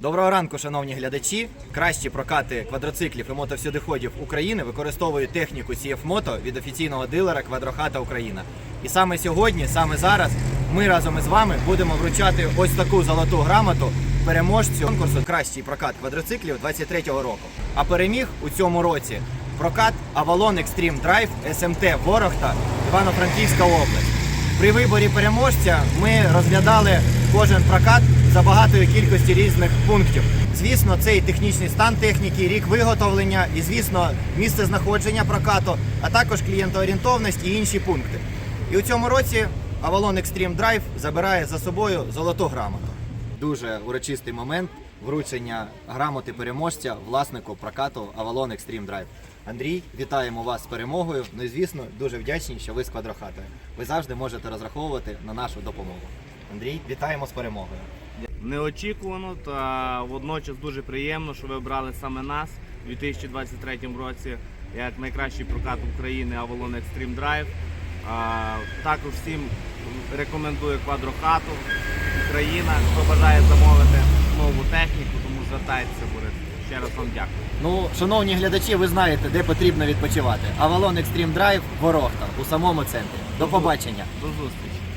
Доброго ранку, шановні глядачі. Кращі прокати квадроциклів і мотовсюдиходів України використовують техніку CF Moto від офіційного дилера Квадрохата Україна. І саме сьогодні, саме зараз, ми разом із вами будемо вручати ось таку золоту грамоту переможцю конкурсу Кращий прокат квадроциклів 23-го року. А переміг у цьому році прокат Avalon Extreme Drive SMT Ворохта, Івано-Франківська область. При виборі переможця ми розглядали кожен прокат за багатою кількості різних пунктів. Звісно, цей технічний стан техніки, рік виготовлення і, звісно, місце знаходження прокату, а також клієнтоорієнтовність і інші пункти. І у цьому році Avalon Extreme Drive забирає за собою золоту грамоту. Дуже урочистий момент вручення грамоти переможця власнику прокату Avalon Extreme Drive. Андрій, вітаємо вас з перемогою. Ну і звісно, дуже вдячні, що ви з квадрохатою. Ви завжди можете розраховувати на нашу допомогу. Андрій, вітаємо з перемогою. Неочікувано та водночас дуже приємно, що ви обрали саме нас у 2023 році як найкращий прокат України Avalon Extreme Drive. Також всім рекомендую квадрохату Україна, хто бажає замовити нову техніку, тому звертайтеся, Борис. Ще раз вам дякую. Ну, шановні глядачі, ви знаєте, де потрібно відпочивати. Avalon Extreme Drive Ворохта у самому центрі. До побачення. До зустрічі.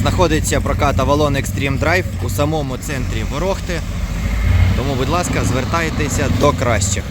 Знаходиться прокат Avalon Extreme Drive у самому центрі Ворохти. Тому, будь ласка, звертайтеся до кращих.